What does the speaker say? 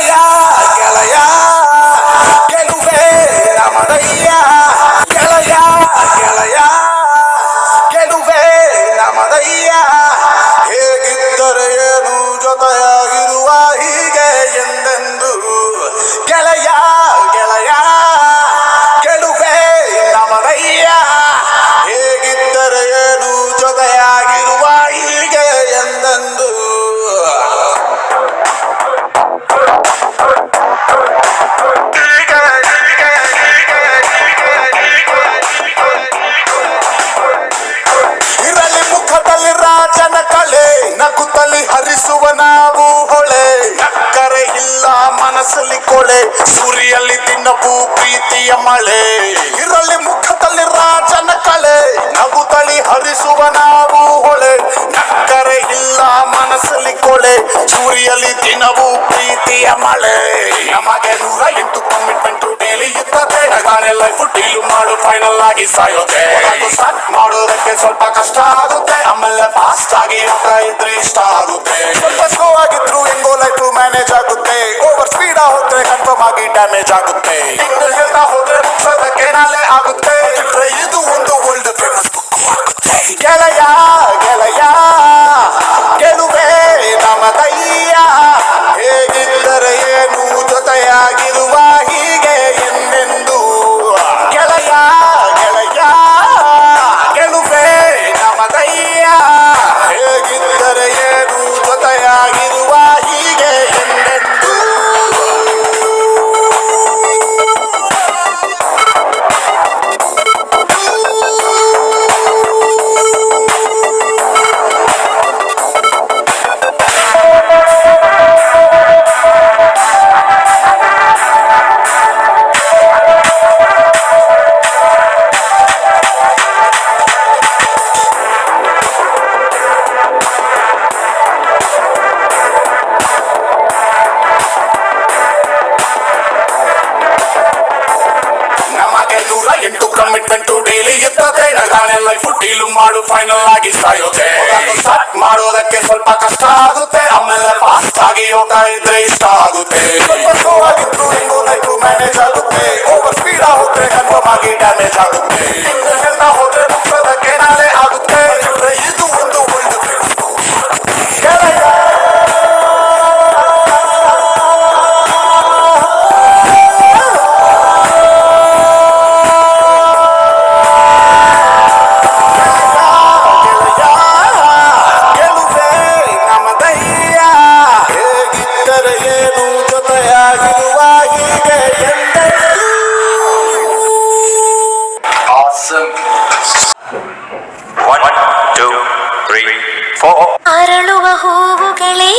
yeah. ಮನಸ್ಸಲ್ಲಿ ಕೊಳೆ ಸುರಿಯಲ್ಲಿ ದಿನವೂ ಪ್ರೀತಿಯ ಮಳೆ. ಇರಲಿ ಮುಖದಲ್ಲಿ ರಾಜನ ಕಳೆ ನಗುತ್ತಲಿ ಹರಿಸುವ ನಾವು ಹೊಳೆ. ನಕ್ಕರೆ ಇಲ್ಲ ಮನಸ್ಸಲ್ಲಿ ಕೊಳೆ ಸುರಿಯಲ್ಲಿ ದಿನವೂ ಪ್ರೀತಿಯ ಮಳೆ. ನಮಗೆ ನೂರ ಎಂಟು ಕಮಿಟ್ಮೆಂಟ್ ನಗಾನೆ ಲೈಫ್ ಡೀಲ್ ಮಾಡು ಫೈನಲ್ ಆಗಿ ಸಾಯೋದೆ ಸ್ಟಾರ್ಟ್ ಮಾಡೋದಕ್ಕೆ ಸ್ವಲ್ಪ ಕಷ್ಟ ಆಗುತ್ತೆ. ಆಮೇಲೆ ಫಾಸ್ಟ್ ಆಗಿ ಹತ್ರ ಇದ್ರೆ ಇಷ್ಟ ಆಗುತ್ತೆ. ಸ್ವಲ್ಪ ಸ್ಲೋ ಆಗಿದ್ರು ಹೆಂಗೋ ಲೈಫ್ ಮ್ಯಾನೇಜ್ ಆಗುತ್ತೆ. ಓವರ್ ಸ್ಪೀಡ್ ಹೋದ್ರೆ ಕನ್ಫರ್ಮ್ ಆಗಿ ಡ್ಯಾಮೇಜ್ ಆಗುತ್ತೆ. ಹೇಳ್ತಾ ಹೋದ್ರೆ ಡೀಲು ಮಾಡು ಫೈನಲ್ ಆಗಿ ಸಾಯೋದೆ ಮಾಡೋದಕ್ಕೆ ಸ್ವಲ್ಪ ಕಷ್ಟ ಆಗುತ್ತೆ. Three four അരളുക ഹൂവുകളേ